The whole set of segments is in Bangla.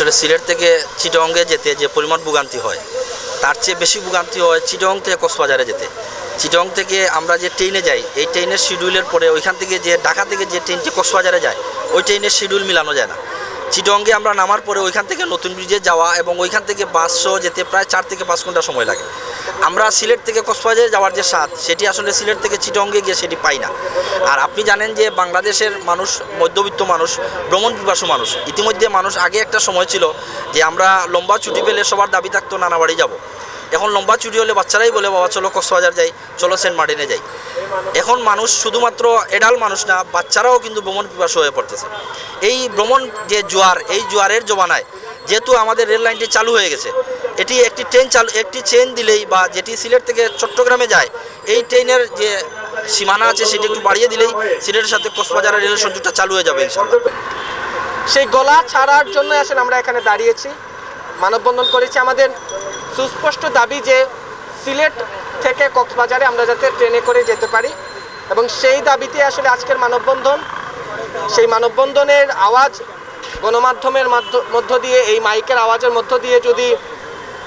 আসলে সিলেট থেকে চিটংয়ে যেতে যে পরিমাণ ভোগান্তি হয়, তার চেয়ে বেশি ভোগান্তি হয় চিটং থেকে কক্সবাজারে যেতে। চিটং থেকে আমরা যে ট্রেনে যাই, এই ট্রেনের শিডিউলের পরে ওইখান থেকে যে ঢাকা থেকে যে ট্রেনটি কক্সবাজারে যায়, ওই ট্রেনের শিডিউল মিলানো যায় না। চিটংয়ে আমরা নামার পরে ওইখান থেকে নতুন ব্রিজে যাওয়া এবং ওইখান থেকে বাস সহ যেতে প্রায় চার থেকে পাঁচ ঘণ্টা সময় লাগে। আমরা সিলেট থেকে কক্সবাজারে যাওয়ার যে স্বাদ, সেটি আসলে সিলেট থেকে চিটংয়ে গিয়ে সেটি পাই না। আর আপনি জানেন যে বাংলাদেশের মানুষ, মধ্যবিত্ত মানুষ, ভ্রমণ পিপাসু মানুষ, ইতিমধ্যে মানুষ আগে একটা সময় ছিল যে আমরা লম্বা ছুটি পেলে সবার দাবি থাকতো, নানা যাব। এখন লম্বা চুরি হলে বাচ্চারাই বলে, বাবা, চলো কক্সবাজার যাই, চলো সেন্ট মার্টিনে যাই। এখন মানুষ শুধুমাত্র এডাল মানুষ না, বাচ্চারাও কিন্তু ভ্রমণ পিপাসু হয়ে পড়তেছে। এই ভ্রমণ যে জোয়ার, এই জোয়ারের জমানায় যেহেতু আমাদের রেল লাইনটি চালু হয়ে গেছে, এটি একটি ট্রেন চালু, একটি ট্রেন দিলেই বা যেটি সিলেট থেকে চট্টগ্রামে যায়, এই ট্রেনের যে সীমানা আছে সেটি একটু বাড়িয়ে দিলেই সিলেটের সাথে কক্সবাজারের রেল সংযোগটা চালু হয়ে যাবে ইনশাল্লাহ সেই গলা ছাড়ার জন্য আসলে আমরা এখানে দাঁড়িয়েছি। মানববন্ধন করেছি আমাদের সুস্পষ্ট দাবি যে সিলেট থেকে কক্সবাজারে আমরা যাতে ট্রেনে করে যেতে পারি এবং সেই দাবিতে আসলে আজকের মানববন্ধন। সেই মানববন্ধনের আওয়াজ গণমাধ্যমের মাধ্য- দিয়ে, এই মাইকের আওয়াজের মধ্য দিয়ে যদি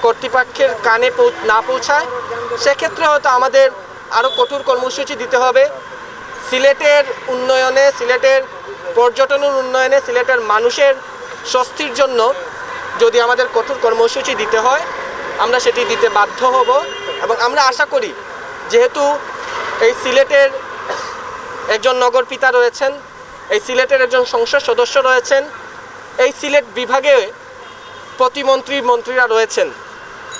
কর্তৃপক্ষের কানে না পৌঁছায়, সেক্ষেত্রে হয়তো আমাদের আরও কঠোর কর্মসূচি দিতে হবে। সিলেটের উন্নয়নে, সিলেটের পর্যটনের উন্নয়নে, সিলেটের মানুষের স্বস্তির জন্য যদি আমাদের কঠোর কর্মসূচি দিতে হয় আমরা সেটি দিতে বাধ্য হব এবং আমরা আশা করি যেহেতু এই সিলেটের একজন নগর পিতা রয়েছেন, এই সিলেটের একজন সংসদ সদস্য রয়েছেন, এই সিলেট বিভাগে প্রতিমন্ত্রী মন্ত্রীরা রয়েছেন।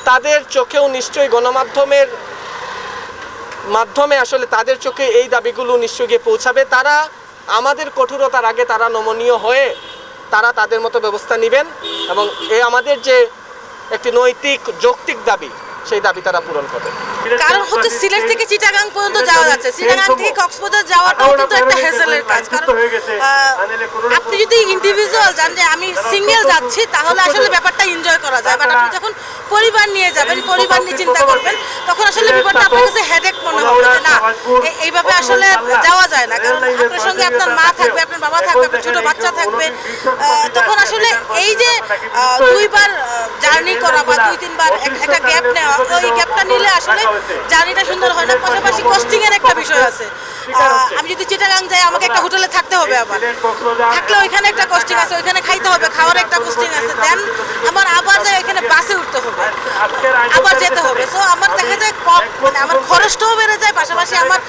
তাদের চোখেও নিশ্চয়ই গণমাধ্যমের মাধ্যমে আসলে তাদের চোখে এই দাবিগুলো নিশ্চয়ই গিয়ে পৌঁছাবে। তারা আমাদের কঠোরতার আগে তারা নমনীয় হয়ে তারা তাদের মতো ব্যবস্থা নেবেন এবং এ আমাদের যে একটি নৈতিক যৌক্তিক দাবি সেই দাবি তারা পূরণ করবে কারণ হচ্ছে সিলেট থেকে চিটাগাং পর্যন্ত যাওয়া যাচ্ছে। চিটাগাং থেকে কক্সবাজার যাওয়াটাও কিন্তু একটা হ্যাসেলের কাজ। কারণ আপনি যদি ইন্ডিভিজুয়াল যান যে আমি সিঙ্গেল যাচ্ছি তাহলে আসলে ব্যাপারটা এনজয় করা যায়। বাট আপনি যখন পরিবার নিয়ে যাবেন পরিবার নিয়ে চিন্তা করবেন তখন আসলে ব্যাপারটা আপনার কাছে হেডেক মনে হবে না এইভাবে আসলে যাওয়া যায় না। আপনার মা থাকবে, আপনার বাবা থাকবে, আপনার ছোট বাচ্চা থাকবে তখন আসলে এই যে দুইবার জার্নি করা বা দুই, তিনবার একটা গ্যাপ নেওয়া, ওই গ্যাপটা নিলে আসলে জার্নিটা সুন্দর হয় না। পাশাপাশি কস্টিং এর একটা বিষয় আছে। আমি যদি চিটাগাং যাই আমাকে একটা হোটেলে থাকতে হবে আবার। থাকলে ওইখানে একটা কস্টিং আছে ওইখানে খাইতে হবে খাওয়ার একটা কস্টিং আছে। দেন আমার আবার যাই ওইখানে বাসে উঠতে হবে। আবার যেতে হবে। সো আমার দেখা যায় কম মানে আমার খরচটাও বেড়ে যায় পাশাপাশি আমার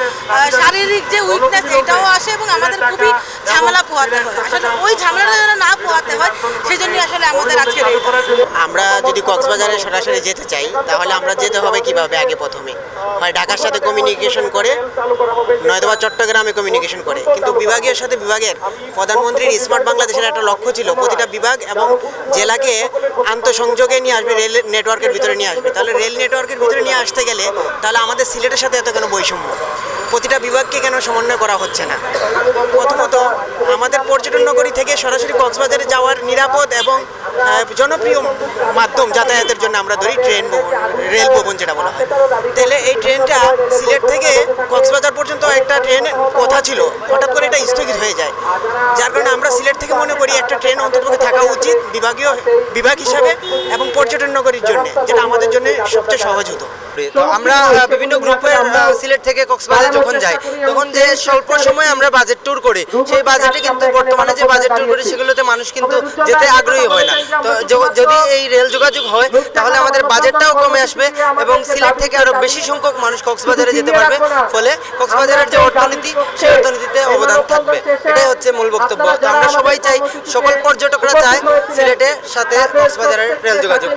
শারীরিক যে উইকনেস এটাও আসে এবং আমাদের খুবই ঝামেলা পোহাতে হয়। আসলে ওই ঝামেলাটা যেন না পোহাতে হয় সেই জন্যই আসলে আমাদের আজকের এই আমরা যদি কক্সবাজারে সরাসরি যেতে চাই, তাহলে আমরা যেতে হবে কীভাবে আগে প্রথমে? হয় ঢাকার সাথে কমিউনিকেশন করে, নয়তোবা চট্টগ্রামে কমিউনিকেশন করে। কিন্তু বিভাগীয় সাথে বিভাগের প্রধানমন্ত্রীর স্মার্ট বাংলাদেশের একটা লক্ষ্য ছিল, প্রতিটা বিভাগ এবং জেলাকে আন্তঃসংযোগে নিয়ে আসবে, রেল নেটওয়ার্কের ভিতরে নিয়ে আসবে। তাহলে রেল নেটওয়ার্কের ভিতরে নিয়ে আসতে গেলে, তাহলে আমাদের সিলেটের সাথে এত কেন বৈষম্য? প্রতিটা বিভাগকে কেন সমন্বয় করা হচ্ছে না? প্রথমত আমাদের পর্যটন নগরী থেকে সরাসরি কক্সবাজারে যাওয়ার নিরাপদ এবং জনপ্রিয় মাধ্যম যাতায়াতের জন্য আমরা ধরি ট্রেন রেল ভবন যেটা বলা হয়। তাহলে এই ট্রেনটা সিলেট থেকে কক্সবাজার পর্যন্ত একটা ট্রেন কথা ছিল। হঠাৎ করে এটা স্থগিত হয়ে যায়। যার কারণে আমরা সিলেট থেকে মনে করি একটা ট্রেন অন্ততপক্ষে থাকা উচিত বিভাগীয়, বিভাগ হিসাবে এবং পর্যটন নগরীর জন্য, যেটা আমাদের জন্য সবচেয়ে সহজ হতো। তো আমরা বিভিন্ন গ্রুপে সিলেট থেকে কক্সবাজার যখন যাই, তখন যে স্বল্প সময়ে আমরা বাজেট ট্যুর করি, সেই বাজেটে কিন্তু বর্তমানে যে বাজেট ট্যুর করি, সেগুলোতে মানুষ কিন্তু যেতে আগ্রহী হয় না। তো যদি এই রেল যোগাযোগ হয়, তাহলে আমাদের বাজেটটাও কমে আসবে এবং সিলেট থেকে আরও বেশি সংখ্যক মানুষ কক্সবাজারে যেতে পারবে। ফলে কক্সবাজারের যে অর্থনীতি, সেই অর্থনীতিতে অবদান থাকবে। এটাই হচ্ছে মূল বক্তব্য। আমরা সবাই চাই সকল পর্যটকরা চায় সিলেটের সাথে কক্সবাজারের রেল যোগাযোগ।